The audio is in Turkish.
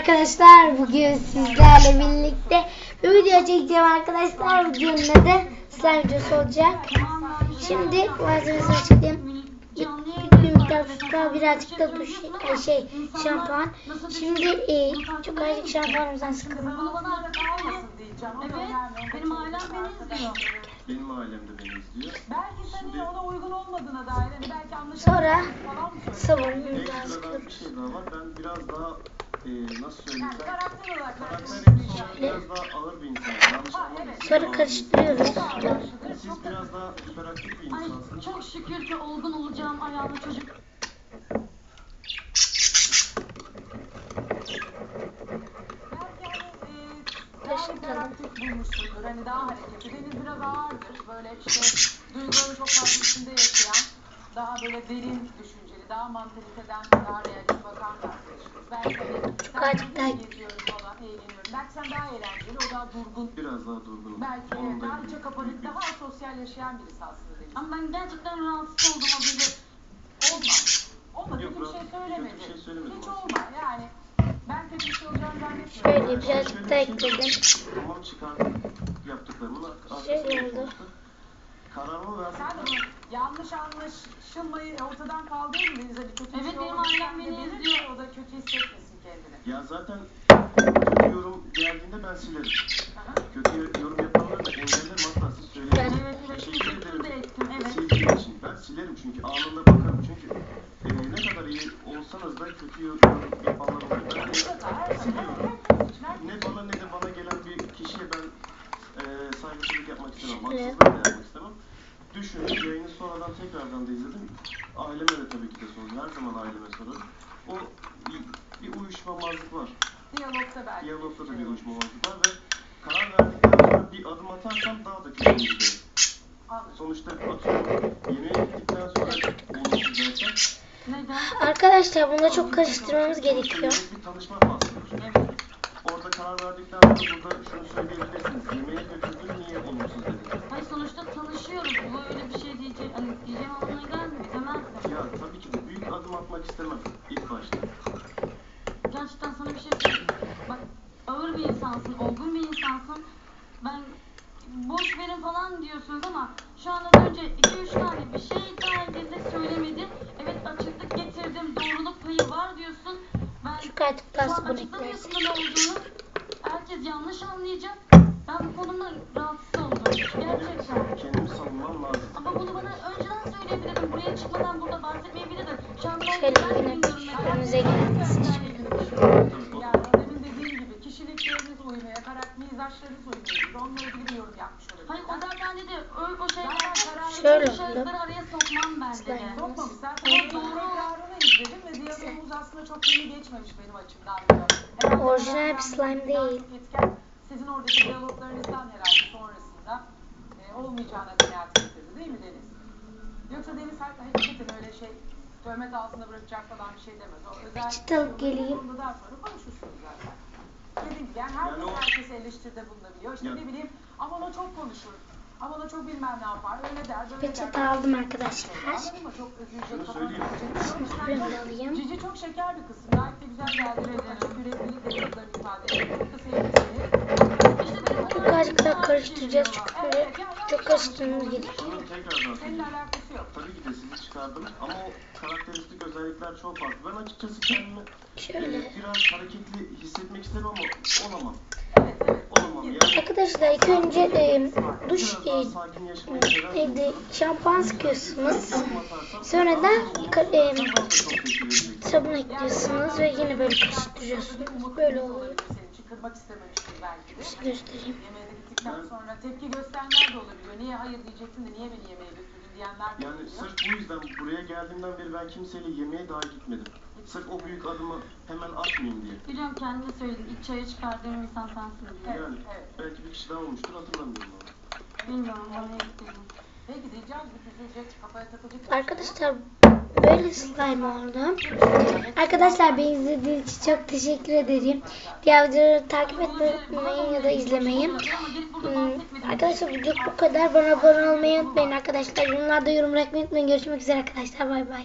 Arkadaşlar bugün sizlerle birlikte bir video çekeceğim arkadaşlar. Videonun adı slime videosu olacak. Şimdi malzemesini açıklayayım. Bir, bir miktar tutar birazcık da duş e, şey şampuan. Şimdi e, çok azıcık şampuanımızdan sıkalım. Bunu bana arada kalmasın diyeceğim. Evet, benim ailem beni izliyor. Benim ailem de beni izliyor. Belki seni ona uygun olmadığına dair, hani belki anlaşılmıyor Sonra falan mı söylüyorsun? sabunumuzdan Ekstra sıkıyoruz. bir şey. Ben biraz daha e, nasıl söyleyeyim ben karakter olarak karakter karakter olarak Şöyle. biraz daha ağır bir insanım. Yanlış anlamayın. Sonra karıştırıyoruz. Siz biraz daha hiperaktif bir Ay insansınız. çok şükür ki olgun olacağım ayağlı çocuk. Belki hani e, daha interaktif bulmuşsundur. Hani daha hareketli. Deniz biraz ağırdır. Böyle işte duyguları çok fazla içinde yaşayan, daha böyle derin düşünceli, daha mantaliteden daha realist bakan bir arkadaşımız. Belki hani Çok sen daha- geziyorum falan, eğleniyorum. Belki sen daha eğlenceli, o daha durgun. Biraz daha durgunum. Belki evet, da daha içe kapanık, daha sosyal yaşayan birisi aslında Deniz. Ama ben gerçekten rahatsız oldum az önce. Olma. Olma Yok, kötü bir şey ben söylemedi. şey söylemedim Hiç olma yani. Ben kötü bir şey olacağını zannetmiyorum. Şöyle Ben birazcık şöyle da bir şey- ekledim. Tamam çıkardım yaptıklarımın Şey arkasında oldu. Kararımı verdim. Sen de bunu yanlış anlaşılmayı ortadan kaldırır mıyız? Hani kötü bir Evet, şey benim olmadı, ailem de beni belir, izliyor. O da kötü hissetmesin kendini. Ya zaten kötü yorum geldiğinde ben silerim. Aha. Kötü yorum yapanları da engellerim hatta siz söyleyin. Evet evet Teşekkür teşekkür de ederim. ettim evet. Sildiğim için ben silerim çünkü anında bakarım çünkü e, ne kadar iyi olsanız da kötü yorum yapanlar oluyor. Ben de Mutlaka, her zaman, siliyorum. Ne bana ne de bana gelen bir kişiye ben e, saygısızlık yapmak istemem. Haksızlık da yapmak istemem. Düşünün yayını sonradan tekrardan da izledim. Aileme de tabii ki de sordum. Her zaman aileme sorarım. O bir, bir uyuşmamazlık var. Diyalogta belki. Diyalogda da bir uyuşmamazlık var ve karar verdikten sonra bir adım atarsam daha da kötü. Anladım. Sonuçta atıyorum yemeğe gittikten sonra onu izlersem Neden? Arkadaşlar bunda çok karıştırmamız gerekiyor. Bir tanışma faslıdır. Orada karar verdikten sonra burada şunu söyleyebilirsiniz. Yemeği götürdün niye olumsuz dediniz? Hayır sonuçta tanışıyoruz. Bu öyle bir şey diyecek. Hani diyeceğim anlamına gelmiyor. Demezdim. Ya tabii ki de büyük adım atmak istemem ilk başta. Gerçekten sana bir şey söyleyeyim. Bak ağır bir insansın, olgun bir insansın. Ben boş verin falan diyorsunuz ama şu an az önce 2-3 tane bir şey daha ilgili söylemedi. Evet açıklık getirdim, doğruluk payı var diyorsun. Ben Şu artık şu daha an sabun açıklamıyorsun eklersin. ne olduğunu. Herkes yanlış anlayacak. Ben bu konuda rahatsız oldum. Gerçekten. Kendimi savunmam lazım. Ama bunu bana önceden söyleyebilirdin. Buraya çıkmadan burada bahsetmeyebilirdin. Şu an ben güzel yine bilmiyorum Tabii o Yani demin dediğim gibi kişilikleriniz uymaya, karakter mizaçlarınız uymaya. Onunla ilgili bir yorum yapmış olabilir. Hayır o zaten dedi o, o şeylerde Şöyle o şahısları araya sokmam ben dedi. Slime. Sokmamış. Sen onun tekrarını izledim ve diyalogumuz aslında çok iyi geçmemiş benim açımdan Orijinal bir slime değil. etken Sizin oradaki diyaloglarınızdan herhalde sonrasında e, olmayacağına kanaat getirdi değil mi Deniz? Yoksa Deniz hakikaten öyle şey töhmet altında bırakacak falan bir şey demez. O özel Peçete alıp geleyim. Daha sonra konuşursunuz zaten. Dediğim gibi yani herkes Yani o- herkes eleştiride bulunabiliyor. İşte Ya- ne bileyim aman o çok konuşur. Aman o çok bilmem ne yapar. Öyle der böyle Peçete der. aldım arkadaşlar. Anladın mı? Çok üzülecek falan şey alayım. Cici çok şeker bir kızsın. Gayet de güzel açık yüreklilik ve duygularını ifade ediyor. Çok da sevdi azıcık daha karıştıracağız çünkü böyle çok karıştırmamız gerekiyor. Şunu tekrardan Seninle söyleyeyim. alakası yok. Tabii ki de sizi çıkardım ama o karakteristik özellikler çok farklı. Ben açıkçası kendimi Şöyle. e, biraz hareketli hissetmek isterim ama olamam. Olamam yani. Arkadaşlar ilk önce e, duş Biraz daha e, sakin yaşamayı seven bir evde insanım. şampuan sıkıyorsunuz. Sonra da daha ka- e, daha çok. Sabun ekliyorsunuz ve yine böyle karıştırıyorsunuz. Böyle oluyor. Kırmak istememiştir belki de. Göstereyim. Yemeğe de gittikten sonra tepki gösterenler de olabiliyor. Niye hayır diyecektin de niye beni yemeğe götürdün diyenler de Yani olabiliyor. sırf bu yüzden buraya geldiğimden beri ben kimseyle yemeğe daha gitmedim. Sırf o büyük adımı hemen atmayayım diye. Biliyorum kendine söyledin. İlk çaya çıkardığım insan sensin diye. Evet, Yani evet. belki bir kişi daha olmuştur hatırlamıyorum ama. Bilmiyorum bana yetkilim. Peki diyeceğiz bir üzülecek, kafaya takılacak. bir şey yok. Arkadaşlar böyle slime oldu. Arkadaşlar beni izlediğiniz için çok teşekkür ederim. Diğer videoları takip etmeyi ya da izlemeyi. Hmm, Arkadaşlar video bu kadar. Bana abone olmayı unutmayın arkadaşlar. Yorumlarda yorum bırakmayı unutmayın. Görüşmek üzere arkadaşlar. Bay bay.